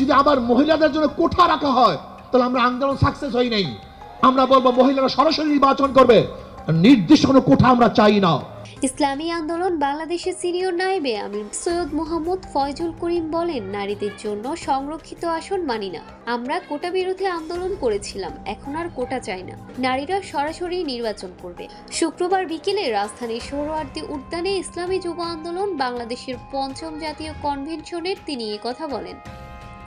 যদি আবার মহিলাদের জন্য কোঠা রাখা হয়, তাহলে আমরা আন্দোলন সাকসেস হই নাই। আমরা বলব মহিলারা সরাসরি নির্বাচন করবে। নির্দিষ্ট কোনো কোঠা আমরা চাই না। ইসলামী আন্দোলন বাংলাদেশের সিনিয়র নায়েবে আমির সৈয়দ মোহাম্মদ ফয়জুল করিম বলেন, নারীদের জন্য সংরক্ষিত আসন মানি না। আমরা কোটা বিরোধী আন্দোলন করেছিলাম, এখন আর কোটা চাই না। নারীরা সরাসরি নির্বাচন করবে। শুক্রবার বিকেলে রাজধানীর সোহরাওয়ার্দী উদ্যানে ইসলামী যুব আন্দোলন বাংলাদেশের পঞ্চম জাতীয় কনভেনশনের তিনি কথা বলেন।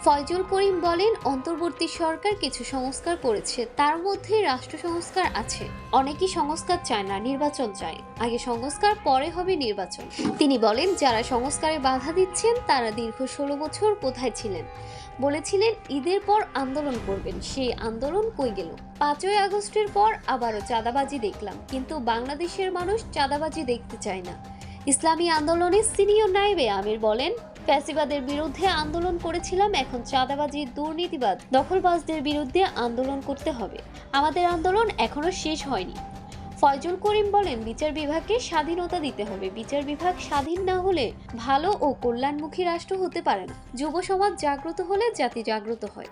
ফয়জুল করিম বলেন, অন্তর্বর্তী সরকার কিছু সংস্কার করেছে, তার মধ্যে রাষ্ট্র সংস্কার আছে। অনেকেই সংস্কার চায় না, নির্বাচন চায়। আগে সংস্কার, পরে হবে নির্বাচন। তিনি বলেন, যারা সংস্কারে বাধা দিচ্ছেন, তারা দীর্ঘ ষোলো বছর কোথায় ছিলেন? বলেছিলেন, ঈদের পর আন্দোলন করবেন, সেই আন্দোলন কই গেল? পাঁচই আগস্টের পর আবারও চাঁদাবাজি দেখলাম, কিন্তু বাংলাদেশের মানুষ চাঁদাবাজি দেখতে চায় না। ইসলামী আন্দোলনের সিনিয়র নাইবে আমির বলেন ফ্যাসিবাদের বিরুদ্ধে আন্দোলন করেছিলাম, এখন চাঁদাবাজি, দুর্নীতিবাদ, দখলবাজদের বিরুদ্ধে আন্দোলন করতে হবে। আমাদের আন্দোলন এখনও শেষ হয়নি। ফয়জুল করিম বলেন, বিচার বিভাগকে স্বাধীনতা দিতে হবে। বিচার বিভাগ স্বাধীন না হলে ভালো ও কল্যাণমুখী রাষ্ট্র হতে পারে না। যুব সমাজ জাগ্রত হলে জাতি জাগ্রত হয়।